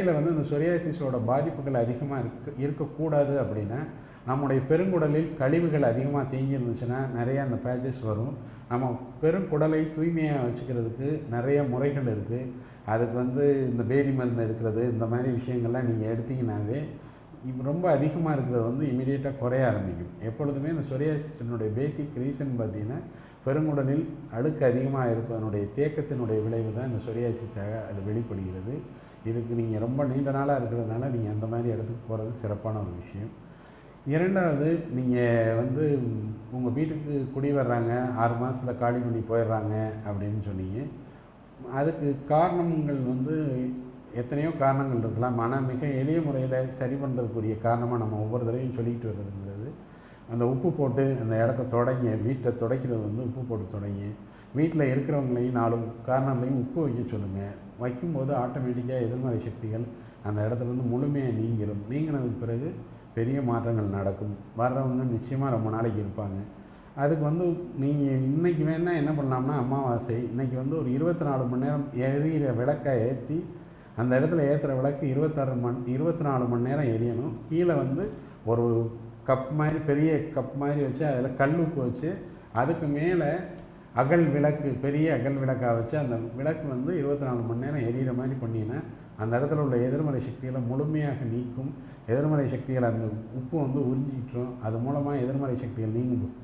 இதில் வந்து இந்த சொரியாசிஸோட பாதிப்புகள் அதிகமாக இருக்க இருக்கக்கூடாது அப்படின்னா நம்முடைய பெருங்குடலில் கழிவுகள் அதிகமாக தேங்கி இருந்துச்சுன்னா நிறைய அந்த பேஜஸ் வரும். நம்ம பெருங்குடலை தூய்மையாக வச்சுக்கிறதுக்கு நிறைய முறைகள் இருக்குது அதுக்கு வந்து இந்த பேதி மருந்து எடுக்கிறது இந்த மாதிரி விஷயங்கள்லாம் நீங்கள் எடுத்தீங்கனாவே ரொம்ப அதிகமாக இருக்கிறது வந்து இமீடியட்டாக குறைய ஆரம்பிக்கும். எப்பொழுதுமே இந்த சொரியாசிஸினுடைய பேசிக் ரீசன் பார்த்தீங்கன்னா பெருங்குடலில் அழுக்கு அதிகமாக இருப்பதனுடைய தேக்கத்தினுடைய விளைவு தான் இந்த சொரியாசிஸாக அது வெளிப்படுகிறது. இதுக்கு நீங்கள் ரொம்ப நீண்ட நாளாக இருக்கிறதுனால நீங்கள் அந்த மாதிரி இடத்துக்கு போகிறது சிறப்பான ஒரு விஷயம். இரண்டாவது நீங்கள் வந்து உங்கள் வீட்டுக்கு குடி வர்றாங்க ஆறு மாதத்தில் காலி பண்ணி போயிடுறாங்க அப்படின்னு சொன்னீங்க. அதுக்கு காரணங்கள் வந்து எத்தனையோ காரணங்கள் இருக்கலாம். ஆனால் மிக எளிய முறையில் சரி பண்ணுறதுக்குரிய காரணமாக நம்ம ஒவ்வொரு தடவையும் சொல்லிக்கிட்டு வர்றதுங்கிறது அந்த உப்பு போட்டு அந்த இடத்த தொடங்கி வீட்டை துடைக்கிறது வந்து உப்பு போட்டு தொடங்கி வீட்டில் இருக்கிறவங்களையும் நாலு காரணங்களையும் உப்பு வைக்க சொல்லுங்கள் வைக்கும்போது ஆட்டோமேட்டிக்காக எதிர்மறை சக்திகள் அந்த இடத்துலேருந்து முழுமையாக நீங்கிடும் நீங்கினதுக்கு பிறகு பெரிய மாற்றங்கள் நடக்கும். வர்றவங்க நிச்சயமாக ரொம்ப நாளைக்கு இருப்பாங்க. அதுக்கு வந்து நீங்கள் இன்றைக்கி வேணால் என்ன பண்ணலாம்னா அமாவாசை இன்றைக்கி வந்து ஒரு இருபத்தி நாலு மணி நேரம் எரியிற விளக்கை ஏற்றி அந்த இடத்துல ஏற்றுகிற விளக்கு இருபத்தாறு மண் இருபத்தி நாலு மணி நேரம் எரியணும். கீழே வந்து ஒரு கப் மாதிரி பெரிய கப் மாதிரி வச்சு அதில் கல் உப்பு வச்சு அதுக்கு மேலே அகல் விளக்கு பெரிய அகல் விளக்காக வச்சு அந்த விளக்கு வந்து இருபத்தி நாலு மணி நேரம் எரியிற மாதிரி பண்ணினா அந்த இடத்துல உள்ள எதிர்மறை சக்திகளை முழுமையாக நீக்கும். எதிர்மறை சக்திகளை அந்த உப்பு வந்து உறிஞ்சிக்கிட்டோம். அது மூலமாக எதிர்மறை சக்திகள் நீங்கும்.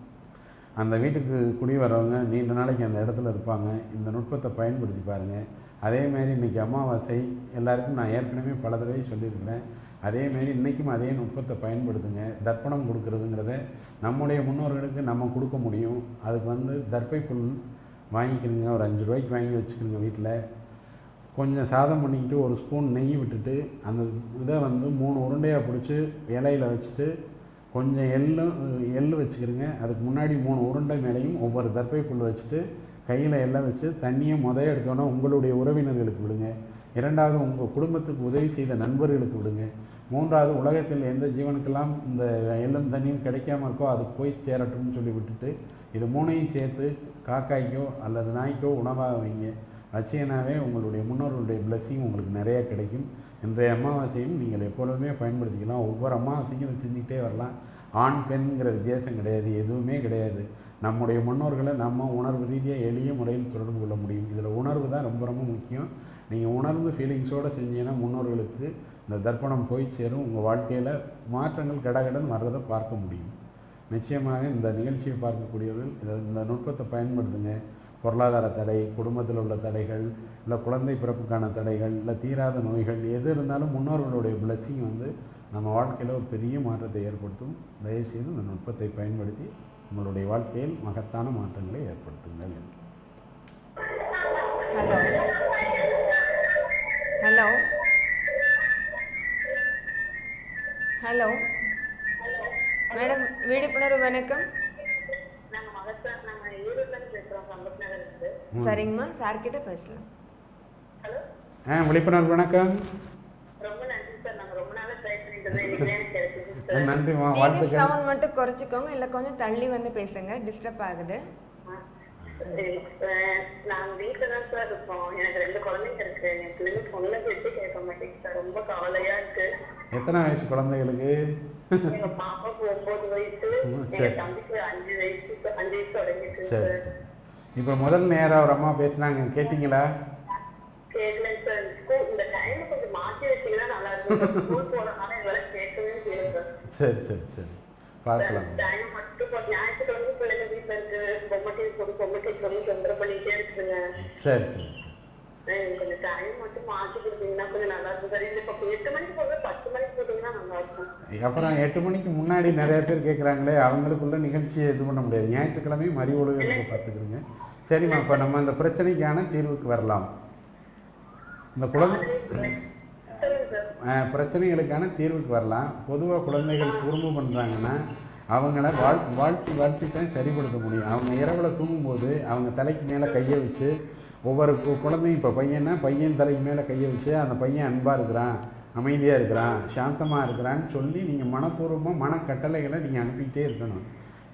அந்த வீட்டுக்கு குடி வரவங்க நீண்ட நாளைக்கு அந்த இடத்துல இருப்பாங்க. இந்த நுட்பத்தை பயன்படுத்தி பாருங்கள் அதேமாரி இன்றைக்கி அமாவாசை எல்லாருக்கும் நான் ஏற்கனவே பல தடவை சொல்லியிருக்கிறேன். அதேமாரி இன்றைக்கும் அதே நுட்பத்தை பயன்படுத்துங்க. தர்ப்பணம் கொடுக்கறதுங்கிறத நம்முடைய முன்னோர்களுக்கு நம்ம கொடுக்க முடியும். அதுக்கு வந்து தர்ப்பை புல் வாங்கிக்கணுங்க. ஒரு அஞ்சு ரூபாய்க்கு வாங்கி வச்சுக்கணுங்க வீட்டில் கொஞ்சம் சாதம் பண்ணிக்கிட்டு ஒரு ஸ்பூன் நெய் விட்டுட்டு அந்த இதை வந்து மூணு உருண்டையாக பிடிச்சி இலையில் வச்சுட்டு கொஞ்சம் எள்ளும் எள் வச்சுக்கிடுங்க அதுக்கு முன்னாடி மூணு உருண்டை மேலேயும் ஒவ்வொரு தர்ப்பை புல் வச்சுட்டு கையில் எல்லாம் வச்சு தண்ணியை முதல் எடுத்தோன்னே உங்களுடைய உறவினர்களுக்கு விடுங்க. இரண்டாவது உங்கள் குடும்பத்துக்கு உதவி செய்த நண்பர்களுக்கு விடுங்க. மூன்றாவது உலகத்தில் எந்த ஜீவனுக்கெல்லாம் இந்த எள்ளும் தண்ணியும் கிடைக்காம இருக்கோ அது போய் சேரட்டும்னு சொல்லி விட்டுட்டு இது மூணையும் சேர்த்து காக்காய்க்கோ அல்லது நாய்க்கோ உணவாக வைங்க. வச்சீங்கன்னாவே உங்களுடைய முன்னோர்களுடைய பிளஸ்ஸிங் உங்களுக்கு நிறைய கிடைக்கும். இன்றைய அமாவாசையும் நீங்கள் எப்பொழுதுமே பயன்படுத்திக்கலாம். ஒவ்வொரு அமாவாசைக்கும் இதை செஞ்சுக்கிட்டே வரலாம். ஆண் பெண்கிற வித்தியாசம் கிடையாது எதுவுமே கிடையாது. நம்முடைய முன்னோர்களை நம்ம உணர்வு ரீதியாக எளிய முறையில் தொடர்பு கொள்ள முடியும். இதில் உணர்வு தான் ரொம்ப ரொம்ப முக்கியம். நீங்கள் உணர்ந்து ஃபீலிங்ஸோடு செஞ்சீங்கன்னா முன்னோர்களுக்கு இந்த தர்ப்பணம் போய் சேரும். உங்கள் வாழ்க்கையில் மாற்றங்கள் கடகடன் வர்றதை பார்க்க முடியும். நிச்சயமாக இந்த நிகழ்ச்சியை பார்க்கக்கூடியவர்கள் இதை இந்த நுட்பத்தை பயன்படுத்துங்க. பொருளாதார தடை குடும்பத்தில் உள்ள தடைகள் இல்லை குழந்தை பிறப்புக்கான தடைகள் இல்லை தீராத நோய்கள் எது இருந்தாலும் முன்னோர்களுடைய பிளஸ்ஸிங் வந்து நம்ம வாழ்க்கையில் ஒரு பெரிய மாற்றத்தை ஏற்படுத்தும். தயவுசெய்து இந்த நுட்பத்தை பயன்படுத்தி உங்களுடைய வாழ்க்கையில் மகத்தான மாற்றங்களை ஏற்படுத்துங்கள். ஹலோ. மேடம் விழிப்புணர்வு வணக்கம். சரிங்கம்மா சார்கிட்ட பேசலாம். ஹலோ. ஆ விழிப்புணர்வு வணக்கம். ரொம்ப நன்றி சார். நாங்க ரொம்ப நாளா ட்ரை பண்ணிட்டு இருந்தோம் இன்னைக்கு நேரம் கிடைச்சிச்சு சார். நன்றிம்மா டிவி வாழ்த்துக்கள். சவுண்ட் மட்டும் குறைச்சிக்கோங்க. இல்லை கொஞ்சம் தள்ளி வந்து பேசுங்க. டிஸ்டர்ப் ஆகுது. நாங்க வீட்டுல தான் சார் இருக்கோம். எனக்கு ரெண்டு குழந்தைங்க இருக்கு. என் பிள்ளைங்க பொண்ணு பேச்சு கேட்க மாட்டேங்குது சார். ரொம்ப கவலையா இருக்கு. எத்தனை வயசு குழந்தைகளுக்கு சரி. இப்போ முதல் நேரம் ஒரு அம்மா பேசுனாங்க. கேட்டிங்களா? சார். சார். சரி பார்க்கலாம். சரி சரி. கொஞ்சம் டைம் மட்டும் மாத்தி கொடுத்தீங்கன்னா கொஞ்சம் நல்லா இருக்கும். சார் இது இப்போ எட்டு மணிக்கு போக பத்து மணிக்கு போட்டீங்கன்னா நல்லா இருக்கும். அப்புறம் எட்டு மணிக்கு முன்னாடி நிறைய பேர் கேட்குறாங்களே அவங்களுக்குள்ள நிகழ்ச்சியை இது பண்ண முடியாது. ஞாயிற்றுக்கிழமை மறி ஒழுங்கு பார்த்துக்கிறோங்க. சரிம்மா இப்போ நம்ம இந்த பிரச்சனைக்கான தீர்வுக்கு வரலாம். இந்த குழந்தை பிரச்சனைகளுக்கான தீர்வுக்கு வரலாம். பொதுவாக குழந்தைகள் குறும்பு பண்ணுறாங்கன்னா அவங்கள வாழ் வாழ்த்தி வாழ்த்தி தான் சரிப்படுத்த முடியும். அவங்க இரவில் தூங்கும்போது அவங்க தலைக்கு மேலே கையை வச்சு ஒவ்வொரு குழந்தையும் இப்போ பையனா பையன் தலைக்கு மேலே கையை வச்சு அந்த பையன் அன்பாக இருக்கிறான் அமைதியாக இருக்கிறான் சாந்தமாக இருக்கிறான்னு சொல்லி நீங்கள் மனப்பூர்வமாக மனக்கட்டளைகளை நீங்கள் அனுப்பிக்கிட்டே இருக்கணும்.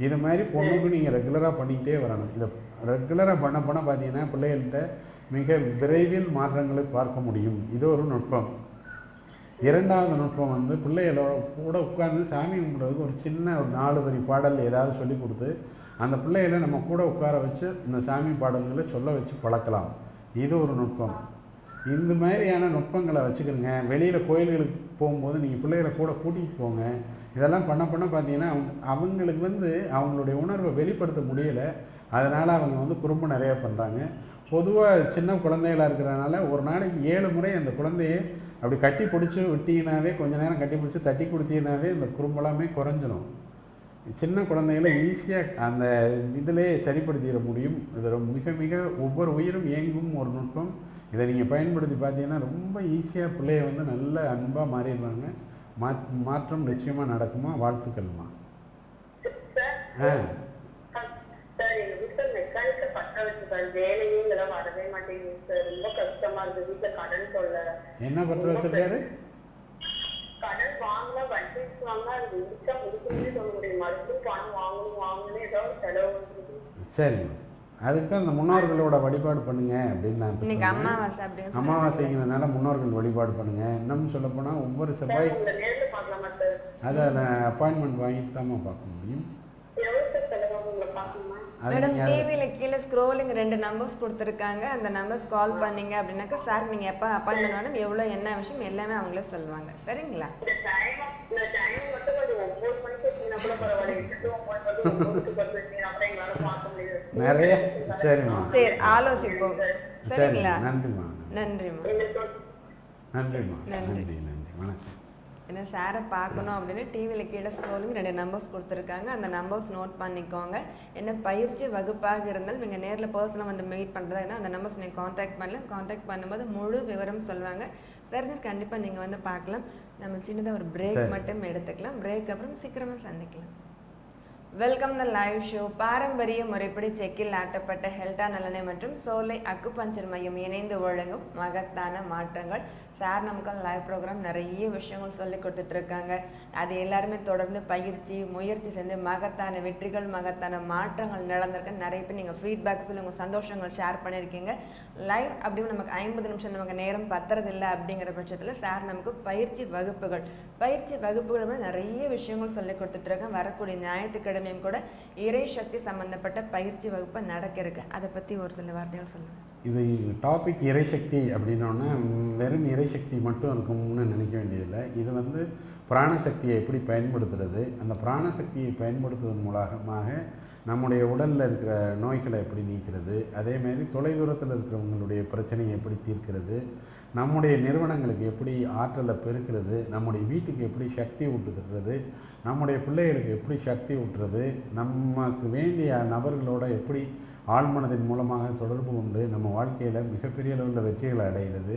இது மாதிரி பொண்ணுக்கு நீங்கள் ரெகுலராக பண்ணிக்கிட்டே வரணும். இதை ரெகுலராக பண்ண பண்ண பார்த்தீங்கன்னா பிள்ளைகள்கிட்ட மிக விரைவில் மாற்றங்களை பார்க்க முடியும். இது ஒரு நுட்பம். இரண்டாவது நுட்பம் வந்து பிள்ளைகளோட கூட உட்காந்து சாமி கும்பிட்றதுக்கு ஒரு சின்ன ஒரு நாலு வரி பாடல் ஏதாவது சொல்லி கொடுத்து அந்த பிள்ளைகளை நம்ம கூட உட்கார வச்சு இந்த சாமி பாடல்களை சொல்ல வச்சு பழக்கலாம். இது ஒரு நுட்பம். இந்த மாதிரியான நுட்பங்களை வச்சுக்கிறங்க வெளியில் கோயில்களுக்கு போகும்போது நீங்கள் பிள்ளைகளை கூட கூட்டிகிட்டு போங்க. இதெல்லாம் பண்ண பண்ண பார்த்தீங்கன்னா அவங்க அவங்களுக்கு வந்து அவங்களுடைய உணர்வை வெளிப்படுத்த முடியலை. அதனால் அவங்க வந்து குறும்பு நிறையா பண்ணுறாங்க பொதுவாக சின்ன குழந்தைகளாக இருக்கிறனால ஒரு நாளைக்கு ஏழு முறை அந்த குழந்தையை அப்படி கட்டி பிடிச்சி விட்டிங்கனாவே கொஞ்ச நேரம் கட்டி பிடிச்சி தட்டி கொடுத்தீங்கனாவே இந்த குறும்பெல்லாமே குறைஞ்சிரும். சின்ன குழந்தைகளை ஈஸியாக அந்த இதிலே சரிப்படுத்திட முடியும். இதில் மிக மிக ஒவ்வொரு உயிரும் இயங்கும் ஒரு நுட்பம். இதை நீங்கள் பயன்படுத்தி பார்த்தீங்கன்னா ரொம்ப ஈஸியாக பிள்ளைய வந்து நல்ல அன்பாக மாறிடுவாங்க. மா மாற்றம் நிச்சயமாக நடக்குமா? வாழ்த்துக்கள்மா. ஆ. மாட்டேங்குது ரொம்ப என்ன பற்ற வச்சிருக்காரு? கடன் வாங்கினா வட்டி வாங்கினா அது முடிச்சா முடிக்கணும்னே சொல்ல முடியும். மறுபடியும் பணம் வாங்கணும் வாங்கணும் ஏதாவது செலவு சரிங்க அதுக்கு தான் இந்த முன்னோர்களோட வழிபாடு பண்ணுங்க அப்படின்னு நான் இன்னைக்கு. அமாவாசை அப்படின்னு அமாவாசைங்கிறதுனால முன்னோர்கள் வழிபாடு பண்ணுங்க. இன்னும் சொல்ல போனால் ஒவ்வொரு செவ்வாய் அதை நான் அப்பாயின்மெண்ட் வாங்கிட்டு தான் பார்க்க முடியும் எவ்வளவு சார் செலவு உங்களை பார்க்கணுமா அது மேடம் டிவியில் கீழே ஸ்க்ரோலிங் ரெண்டு நம்பர்ஸ் கொடுத்துருக்காங்க. அந்த நம்பர்ஸ் கால் பண்ணீங்க அப்படின்னாக்கா சார் நீங்கள் எப்போ அப்பாயின்மெண்ட் வேணும் எவ்வளோ என்ன விஷயம் எல்லாமே அவங்களே சொல்லுவாங்க. சரிங்களா? நிறைய சரிம்மா. சரி ஆலோசிப்போம். சரி. சரிங்களா? நன்றிம்மா. நன்றிம்மா. நன்றிம்மா. நன்றி. நன்றி நன்றி. வணக்கம். ஏன்னா சாரை பார்க்கணும் அப்படின்னு டிவியில் கீழே ஸ்க்ரோலிங் ரெண்டு நம்பர்ஸ் கொடுத்துருக்காங்க. அந்த நம்பர்ஸ் நோட் பண்ணிக்கோங்க. என்ன பயிற்சி வகுப்பாக இருந்தாலும் நீங்கள் நேரில் பர்சனாக வந்து மீட் பண்ணுறதா இருந்தால் அந்த நம்பர்ஸ் நீங்கள் காண்டாக்ட் பண்ணலாம். காண்டாக்ட் பண்ணும்போது முழு விவரம் சொல்லுவாங்க. தெரிஞ்சு கண்டிப்பாக நீங்கள் வந்து பார்க்கலாம். நம்ம சின்னதாக ஒரு பிரேக். மட்டும் எடுத்துக்கலாம். பிரேக் அப்புறம் சீக்கிரமாக சந்திக்கலாம். வெல்கம் த லைவ் ஷோ பாரம்பரிய முறைப்படி செக்கில் ஆட்டப்பட்ட ஹெல்டா நலனை மற்றும் சோலை அக்குபஞ்சர் மையம் இணைந்து வழங்கும் மகத்தான மாற்றங்கள். சார் நமக்கு லைவ் ப்ரோக்ராம் நிறைய விஷயங்கள் சொல்லி கொடுத்துட்ருக்காங்க. அது எல்லாருமே தொடர்ந்து பயிற்சி முயற்சி செஞ்சு மகத்தான வெற்றிகள் மகத்தான மாற்றங்கள் நடந்திருக்குன்னு நிறைய பேர் நீங்கள் ஃபீட்பேக் சொல்லி உங்கள் சந்தோஷங்கள் ஷேர் பண்ணியிருக்கீங்க. லைவ் அப்படின்னு நமக்கு ஐம்பது நிமிஷம் நமக்கு நேரம் பத்துறதில்லை அப்படிங்கிற பட்சத்தில் சார் நமக்கு பயிற்சி வகுப்புகள் பயிற்சி வகுப்புகள் நிறைய விஷயங்கள் சொல்லி கொடுத்துட்ருக்கேன் வரக்கூடிய ஞாயிற்றுக்கிழமையும் கூட இறை சக்தி சம்மந்தப்பட்ட பயிற்சி வகுப்பு நடக்க இருக்கு அதை பற்றி ஒரு சில வார்த்தைகள் சொல்லுங்கள் இது டாபிக் இறைசக்தி அப்படின்னோடனே வெறும் இறைசக்தி மட்டும் இருக்கும்னு நினைக்க வேண்டியதில்லை. இது வந்து பிராணசக்தியை எப்படி பயன்படுத்துறது? அந்த பிராணசக்தியை பயன்படுத்துவதன் மூலமாக நம்முடைய உடலில் இருக்கிற நோய்களை எப்படி நீக்கிறது? அதேமாரி தொலைதூரத்தில் இருக்கிறவங்களுடைய பிரச்சனையை எப்படி தீர்க்கிறது? நம்முடைய நிறுவனங்களுக்கு எப்படி ஆற்றலை பெருக்கிறது? நம்முடைய வீட்டுக்கு எப்படி சக்தி ஊட்டுக்கிறது நம்முடைய பிள்ளைகளுக்கு எப்படி சக்தி ஊட்டுறது? நமக்கு வேண்டிய நபர்களோட எப்படி ஆழ்மனதின் மூலமாக தொடர்பு கொண்டு நம்ம வாழ்க்கையில் மிகப்பெரிய அளவில் வெற்றிகளை அடைகிறது.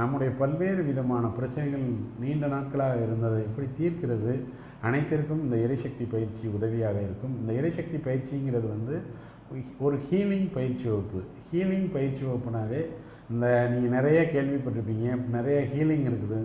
நம்முடைய பல்வேறு விதமான பிரச்சனைகள் நீண்ட நாட்களாக இருந்ததை எப்படி தீர்க்கிறது? அனைத்திற்கும் இந்த இறைசக்தி பயிற்சி உதவியாக இருக்கும். இந்த இறைசக்தி பயிற்சிங்கிறது வந்து ஒரு ஹீலிங் பயிற்சி வகுப்பு. ஹீலிங் பயிற்சி வகுப்புனாவே இந்த நீங்கள் நிறைய கேள்விப்பட்டிருப்பீங்க. நிறைய ஹீலிங் இருக்குது.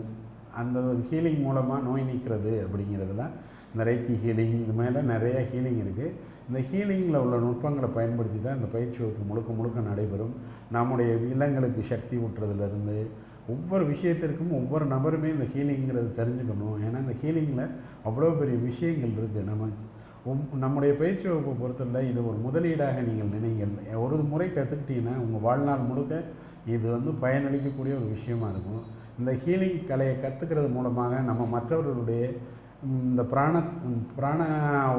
அந்த ஹீலிங் மூலமாக நோய் நீக்கிறது அப்படிங்கிறதுலாம் இந்த ரைக்கி ஹீலிங் இது மேலே நிறைய ஹீலிங் இருக்குது இந்த ஹீலிங்கில் உள்ள நுட்பங்களை பயன்படுத்தி தான் இந்த பயிற்சி வகுப்பு முழுக்க முழுக்க நடைபெறும். நம்முடைய இல்லங்களுக்கு சக்தி ஊட்டுறதுலேருந்து ஒவ்வொரு விஷயத்திற்கும் ஒவ்வொரு நபருமே இந்த ஹீலிங்கிறது தெரிஞ்சுக்கணும். ஏன்னா இந்த ஹீலிங்கில் அவ்வளோ பெரிய விஷயங்கள் இருக்குது நம்ம உம்- நம்முடைய பயிற்சி வகுப்பை பொறுத்தவரை இது ஒரு முதலீடாக நீங்கள் நினைங்கள். ஒரு முறை கற்றுக்கிட்டீங்கன்னா உங்கள் வாழ்நாள் முழுக்க இது வந்து பயனளிக்கக்கூடிய ஒரு விஷயமா இருக்கும். இந்த ஹீலிங் கலையை கற்றுக்கிறது மூலமாக நம்ம மற்றவர்களுடைய இந்த பிராண பிராண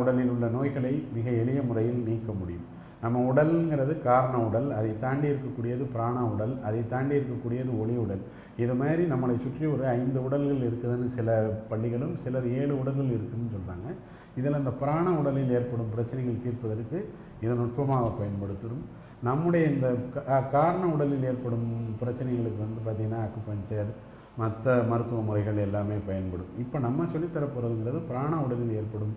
உடலில் உள்ள நோய்களை மிக எளிய முறையில் நீக்க முடியும். நம்ம உடல்ங்கிறது காரண உடல் அதை தாண்டி இருக்கக்கூடியது பிராண உடல் அதை தாண்டி இருக்கக்கூடியது ஒளி உடல். இது மாதிரி நம்மளை சுற்றி ஒரு ஐந்து உடல்கள் இருக்குதுன்னு சில பள்ளிகளும் சிலர் ஏழு உடல்கள் இருக்குதுன்னு சொல்கிறாங்க இதில் அந்த பிராண உடலில் ஏற்படும் பிரச்சனைகள் தீர்ப்பதற்கு இதை நுட்பமாக பயன்படுத்தும் நம்முடைய இந்த காரண உடலில் ஏற்படும் பிரச்சனைகளுக்கு வந்து பார்த்திங்கன்னா அக்குபஞ்சர் மற்ற மருத்துவ முறைகள் எல்லாமே பயன்படும். இப்போ நம்ம சொல்லித்தரப்போகிறதுங்கிறது பிராண உடலில் ஏற்படும்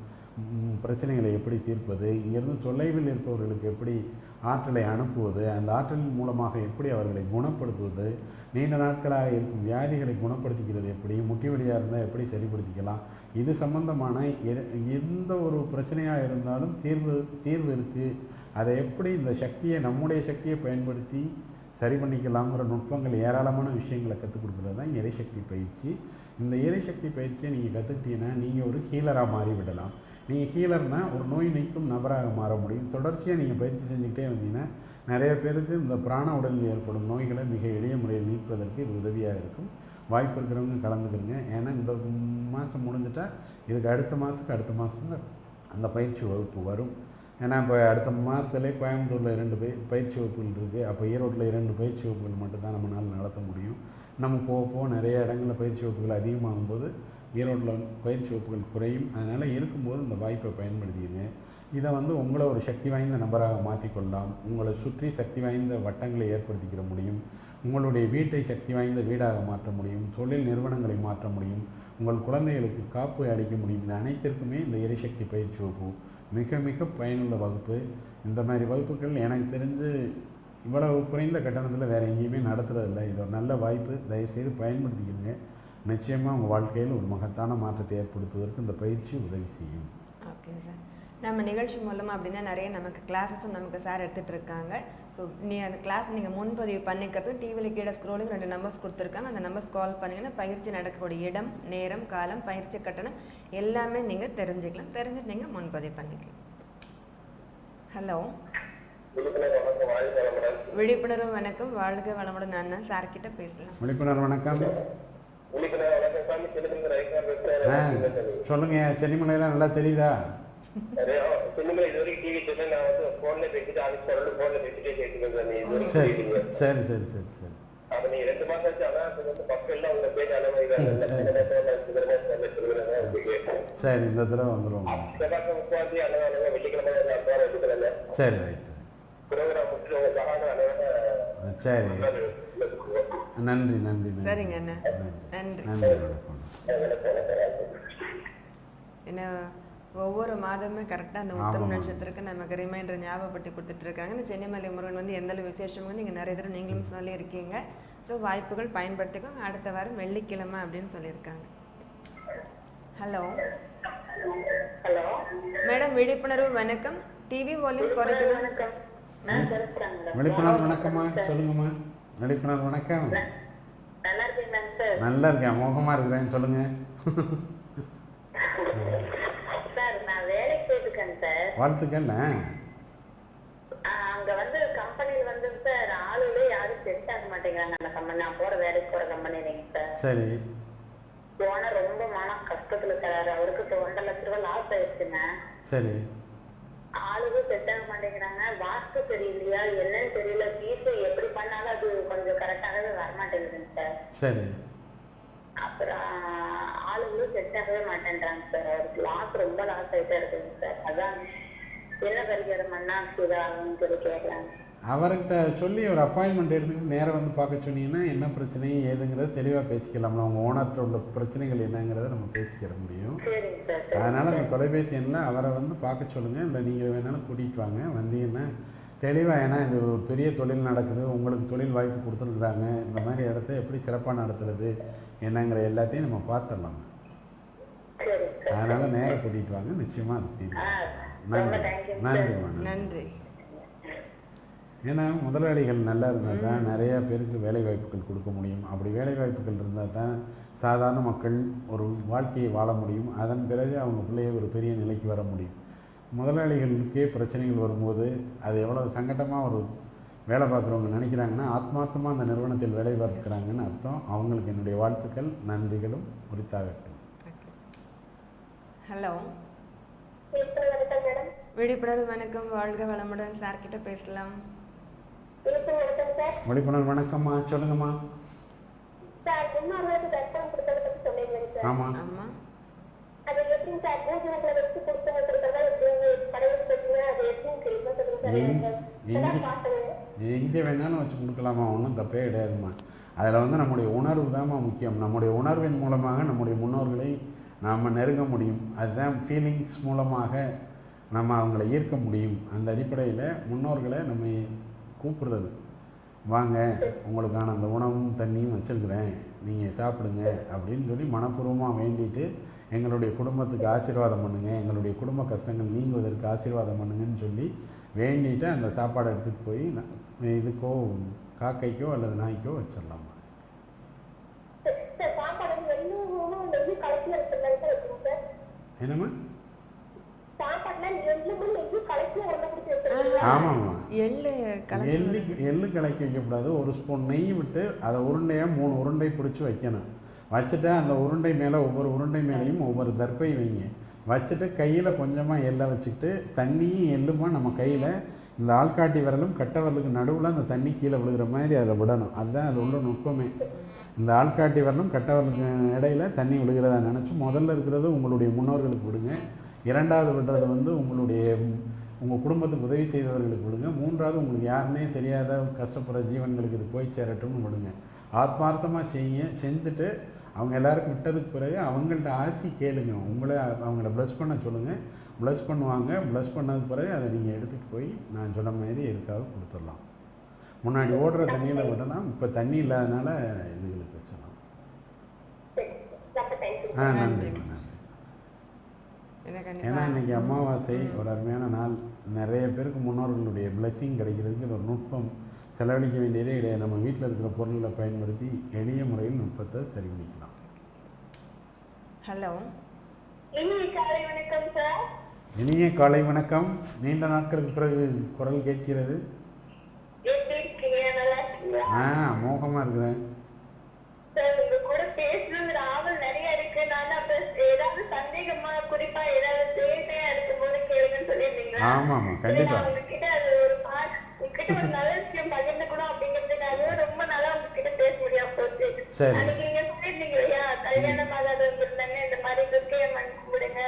பிரச்சனைகளை எப்படி தீர்ப்பது இங்கேருந்து தொலைவில் இருப்பவர்களுக்கு எப்படி ஆற்றலை அனுப்புவது அந்த ஆற்றலின் மூலமாக எப்படி அவர்களை குணப்படுத்துவது நீண்ட நாட்களாக இருக்கும் வியாதிகளை குணப்படுத்திக்கிறது எப்படி முட்டி வலியாக இருந்தால் எப்படி சரிப்படுத்திக்கலாம் இது சம்பந்தமான எ- எந்த ஒரு பிரச்சனையாக இருந்தாலும் தீர்வு தீர்வு இருக்குது அதை எப்படி இந்த சக்தியை நம்முடைய சக்தியை பயன்படுத்தி சரி பண்ணிக்கலாங்கிற நுட்பங்கள் ஏராளமான விஷயங்களை கற்றுக் கொடுக்குறது தான் எரிசக்தி பயிற்சி. இந்த எரிசக்தி பயிற்சியை நீங்கள் கற்றுக்கிட்டீங்கன்னா நீங்கள் ஒரு ஹீலராக மாறிவிடலாம். நீங்கள் ஹீலர்னால் ஒரு நோய் நீக்கும் நபராக மாற முடியும். தொடர்ச்சியாக நீங்கள் பயிற்சி செஞ்சுக்கிட்டே வந்தீங்கன்னா நிறைய பேருக்கு இந்த பிராண உடலில் ஏற்படும் நோய்களை மிக எளிய முறையில் நீக்குவதற்கு இது உதவியாக இருக்கும். வாய்ப்பு இருக்கிறவங்க கலந்துக்கிறங்க ஏன்னா இந்த மாதம் முடிஞ்சிட்டா இதுக்கு அடுத்த மாதத்துக்கு அடுத்த மாதம் அந்த பயிற்சி வகுப்பு வரும். ஏன்னா இப்போ அடுத்த மாதத்துலேயே கோயம்புத்தூரில் இரண்டு பய பயிற்சி வகுப்புகள் இருக்குது அப்போ ஈரோட்டில் இரண்டு பயிற்சி வகுப்புகள் மட்டும்தான் நம்மளால் நடத்த முடியும். நம்ம போக போக நிறைய இடங்களில் பயிற்சி வகுப்புகள் அதிகமாகும் போது ஈரோட்டில் பயிற்சி வகுப்புகள் குறையும். அதனால் இருக்கும்போது இந்த வாய்ப்பை பயன்படுத்திடுங்க இதை வந்து உங்களை ஒரு சக்தி வாய்ந்த நபராக மாற்றிக்கொள்ளலாம். உங்களை சுற்றி சக்தி வாய்ந்த வட்டங்களை ஏற்படுத்திக்கிற முடியும். உங்களுடைய வீட்டை சக்தி வாய்ந்த வீடாக மாற்ற முடியும். தொழில் நிறுவனங்களை மாற்ற முடியும். உங்கள் குழந்தைகளுக்கு காப்பு அளிக்க முடியும். இந்த அனைத்திற்குமே இந்த எரிசக்தி பயிற்சி வகுப்பு. மிக மிக பயனுள்ள வகுப்பு. இந்த மாதிரி வகுப்புகள் எனக்கு தெரிஞ்சு இவ்வளவு குறைந்த கட்டணத்தில் வேறு எங்கேயுமே நடத்துகிறதில்ல இது ஒரு நல்ல வாய்ப்பு. தயவுசெய்து பயன்படுத்திக்கிங்க. நிச்சயமாக உங்கள் வாழ்க்கையில் ஒரு மகத்தான மாற்றத்தை ஏற்படுத்துவதற்கு இந்த பயிற்சி உதவி செய்யும். ஓகே சார் நம்ம நிகழ்ச்சி மூலமாக அப்படின்னா நிறைய நமக்கு கிளாஸஸும் நமக்கு சார் எடுத்துகிட்டு இருக்காங்க. நீ அந்த கிளாஸ் நீங்கள் முன்பதிவு பண்ணிக்கிறதுக்கு டிவியில் கீழே ஸ்க்ரோலிங் ரெண்டு நம்பர்ஸ் கொடுத்துருக்காங்க. அந்த நம்பர்ஸ் கால் பண்ணிங்கன்னா பயிற்சி நடக்கக்கூடிய இடம் நேரம் காலம் பயிற்சி கட்டணம் எல்லாமே நீங்கள் தெரிஞ்சுக்கலாம். தெரிஞ்சுட்டு நீங்கள் முன்பதிவு பண்ணிக்கலாம். ஹலோ விழிப்புணர்வு வணக்கம். வாழ்க வளமுடன். நான் சார் கிட்ட பேசலாம். விழிப்புணர்வு வணக்கம். சொல்லுங்க. சென்னிமலையெல்லாம் நல்லா தெரியுதா? சரி சரி சரி சரி சரி சரி. இந்த தடவை வந்துடுவோம் சரி ரைட்டு சரி நன்றி நன்றி நன்றி. சரிங்க அண்ணா. நன்றி. நன்றி. வணக்கம். ஏன்னா ஒவ்வொரு மாதமே கரெக்டாக அந்த உத்தரம் நட்சத்திரக்கு நமக்கு ரிமைண்டர் ஞாபகப்படுத்தி கொடுத்துட்டு இருக்காங்க இந்த சென்னிமலை முருகன் வந்து எந்த அளவு விசேஷம் நீங்கள் நிறைய தடவை நீங்களும் சொல்லியிருக்கீங்க. ஸோ வாய்ப்புகள் பயன்படுத்திக்கோங்க. அடுத்த வாரம் வெள்ளிக்கிழமை அப்படின்னு சொல்லியிருக்காங்க. ஹலோ ஹலோ மேடம் விழிப்புணர்வு வணக்கம். டிவி வால்யூம் குறைக்கணும். வணக்கம். நான் பேசுறேங்க விழிப்புணர்வு வணக்கம்மா. சொல்லுங்கம்மா. விழிப்புணர்வு வணக்கம். நல்லா இருக்கீங்களாங்க சார். நல்லா இருக்கேன். மோகமாக இருக்கிறேன் சொல்லுங்க. சார் நான் வேலைக்கு ஆ. ஆ, அங்க வந்து கம்பெனில வந்து சார் ஆளுகளே யாரும் செட் ஆக மாட்டேங்கிறாங்க அந்த கம்பெனி நான் போற வேலைக்கு போற கம்பெனிலைங்க சார் சரி. போன ரொம்ப மன கஷ்டத்துல சார் அவருக்கு இப்போ ஒன்றரை லட்ச ரூபாய் லாஸ் ஆயிடுச்சுங்க. சரி. ஆளுங்க செட் ஆக மாட்டேங்கிறாங்க. வாஸ்து தெரியலையா என்னன்னு தெரியல. ஃபீஸ் எப்படி பண்ணாலும் அது கொஞ்சம் கரெக்டாகவே வர மாட்டேங்குதுங்க சார். சரி. அப்புறம் ஆளுங்களும் செட் ஆகவே மாட்டேன்றாங்க சார். அவருக்கு லாஸ் ரொம்ப லாஸ் ஆயிட்டே இருக்குங்க சார். அதான் என்ன பரிகாரம் பண்ணா இதாகும்னு சொல்லி கேட்கலாங்க அவர்கிட்ட சொல்லி ஒரு அப்பாயின்மெண்ட் எடுத்துக்கிட்டு நேரா வந்து பார்க்க சொன்னீங்கன்னா என்ன பிரச்சனை ஏதுங்கிறத தெளிவாக பேசிக்கலாம்ல. அவங்க ஓனர்கிட்ட உள்ள பிரச்சனைகள் என்னங்கிறத நம்ம பேசிக்கிற முடியும். அதனால் அந்த தொலைபேசி எண்ணில் அவரை வந்து பார்க்க சொல்லுங்கள் இல்லை நீங்கள் வேணாலும் கூட்டிகிட்டு வாங்க. வந்தீங்கன்னா தெளிவாக ஏன்னா இது பெரிய தொழில் நடக்குது. உங்களுக்கு தொழில் வாய்ப்பு கொடுத்துருக்குறாங்க. இந்த மாதிரி இடத்த எப்படி சிறப்பாக நடத்துறது என்னங்கிற எல்லாத்தையும் நம்ம பார்த்துடலாம் அதனால் நேராக கூட்டிகிட்டு வாங்க. நிச்சயமாக அது தீர்வு. நன்றி. நன்றி நன்றி. ஏன்னா முதலாளிகள் நல்லா இருந்தால் தான் நிறைய பேருக்கு வேலை வாய்ப்புகள் கொடுக்க முடியும். அப்படி வேலை வாய்ப்புகள் இருந்தால் தான் சாதாரண மக்கள் ஒரு வாழ்க்கையை வாழ முடியும். அதன் பிறகு அவங்க பிள்ளைய ஒரு பெரிய நிலைக்கு வர முடியும். முதலாளிகளுக்கே பிரச்சனைகள் வரும்போது அது எவ்வளோ சங்கடமாக ஒரு வேலை பார்க்குறவங்க நினைக்கிறாங்கன்னா ஆத்மார்த்தமாக அந்த நிறுவனத்தில் வேலை பார்க்குறாங்கன்னு அர்த்தம். அவங்களுக்கு என்னுடைய வாழ்த்துக்கள் நன்றிகளும் உரித்தாகட்டும். ஹலோ. விழிப்புணர்வு வணக்கம் வாழ்க வளமுடன். சார் கிட்ட பேசலாம். வணக்கம் சார் விழிப்புணர்வு வணக்கம்மா சொல்லுங்கம்மா. தெரியுமா சொல்லுங்க? எங்க- வேணாலும் வச்சு கொடுக்கலாமா? ஒன்றும் தப்பே கிடையாதும்மா. அதில் வந்து நம்முடைய உணர்வு தாம்மா முக்கியம். நம்முடைய உணர்வின் மூலமாக நம்முடைய முன்னோர்களை நாம் நெருங்க முடியும். அதுதான் ஃபீலிங்ஸ் மூலமாக நம்ம அவங்கள ஈர்க்க முடியும். அந்த அடிப்படையில் முன்னோர்களை நம்ம கூப்பிடுறது. வாங்க உங்களுக்கான அந்த உணவும் தண்ணியும் வச்சுருக்கிறேன். நீங்கள் சாப்பிடுங்க அப்படின்னு சொல்லி மனப்பூர்வமாக வேண்டிட்டு எங்களுடைய குடும்பத்துக்கு ஆசீர்வாதம் பண்ணுங்கள் எங்களுடைய குடும்ப கஷ்டங்கள் நீங்குவதற்கு ஆசீர்வாதம் பண்ணுங்கன்னு சொல்லி வேண்டிட்டு அந்த சாப்பாடை எடுத்துகிட்டு போய் இதுக்கோ காக்கைக்கோ அல்லது நாய்க்கோ வச்சிடலாம். என்னம்மா? ஆமாம்மா. எள்ளு எள்ளு எள்ளு கலக்கி வைக்கக்கூடாது ஒரு ஸ்பூன் நெய் விட்டு அதை உருண்டையாக மூணு உருண்டை பிடிச்சி வைக்கணும். வச்சுட்டு அந்த உருண்டை மேலே ஒவ்வொரு உருண்டை மேலேயும் ஒவ்வொரு தர்ப்பை வைங்க. வச்சுட்டு கையில் கொஞ்சமாக எள்ளை வச்சுக்கிட்டு தண்ணியும் எள்ளுமா நம்ம கையில் இந்த ஆள்காட்டி விரலும் கட்டை விரலுக்கு நடுவில் அந்த தண்ணி கீழே விழுகிற மாதிரி அதை விடணும். அதுதான் அது உள்ள நுட்பமே. இந்த ஆள்காட்டி விரலும் கட்டை இடையில தண்ணி விழுகிறதா நினச்சி முதல்ல இருக்கிறது உங்களுடைய முன்னோர்களுக்கு விடுங்க. இரண்டாவது விடுறது வந்து உங்களுடைய உங்கள் குடும்பத்துக்கு உதவி செய்தவர்களுக்கு விடுங்க. மூன்றாவது உங்களுக்கு யாருன்னே தெரியாத கஷ்டப்படுற ஜீவன்களுக்கு இது போய் சேரட்டும்னு விடுங்க. ஆத்மார்த்தமாக செய்யுங்க. செஞ்சுட்டு அவங்க எல்லாருக்கும் விட்டதுக்கு பிறகு அவங்கள்ட்ட ஆசி கேளுங்க. உங்களை அவங்கள ப்ளஸ் பண்ண சொல்லுங்கள் ப்ளஸ் பண்ணுவாங்க. ப்ளஸ் பண்ணதுக்கு பிறகு அதை நீங்கள் எடுத்துகிட்டு போய் நான் சொன்ன மாதிரி எதுக்காவது கொடுத்துடலாம். முன்னாடி ஓடுற தண்ணியில் விடலாம் இப்போ தண்ணி இல்லாதனால இதுகளுக்கு தேங்க்யூ ஆ நன்றி. நன்றி. ஏன்னா இன்னைக்கு அமாவாசை ஒரு அருமையான நாள். நிறைய பேருக்கு முன்னோர்களுடைய blessing கிடைக்கிறதுக்கு இது ஒரு நுட்பம். செலவழிக்க வேண்டியதே கிடையாது. நம்ம வீட்டில் இருக்கிற பொருள்களை பயன்படுத்தி எளிய முறையில் நுட்பத்தை சரி பண்ணிக்கலாம் ஹலோ இனிய காலை வணக்கம் சார் இனிய காலை வணக்கம். நீண்ட நாட்களுக்கு பிறகு குரல் கேட்கிறது. ஆ இருக்குது. சார் உங்க கூட பேசணுங்கிற ஆவல் நிறைய இருக்கு. நான் அப்ப ஏதாவது சந்தேகமா குறிப்பா ஏதாவது தேவையா இருக்கும் போது கேளுங்கன்னு சொல்லியிருந்தீங்க உங்ககிட்ட அது ஒரு பாட் உங்ககிட்ட ஒரு நல்ல விஷயம் பகிர்ந்துக்கணும் அப்படிங்கிறதுக்காக ரொம்ப நாளா உங்ககிட்ட பேச முடியாம போச்சு. சரி. அன்னைக்கு நீங்க சொல்லியிருந்தீங்க இல்லையா? கல்யாணம் ஆகாதவங்க இந்த மாதிரி துர்க்கையம்மன் கும்பிடுங்க.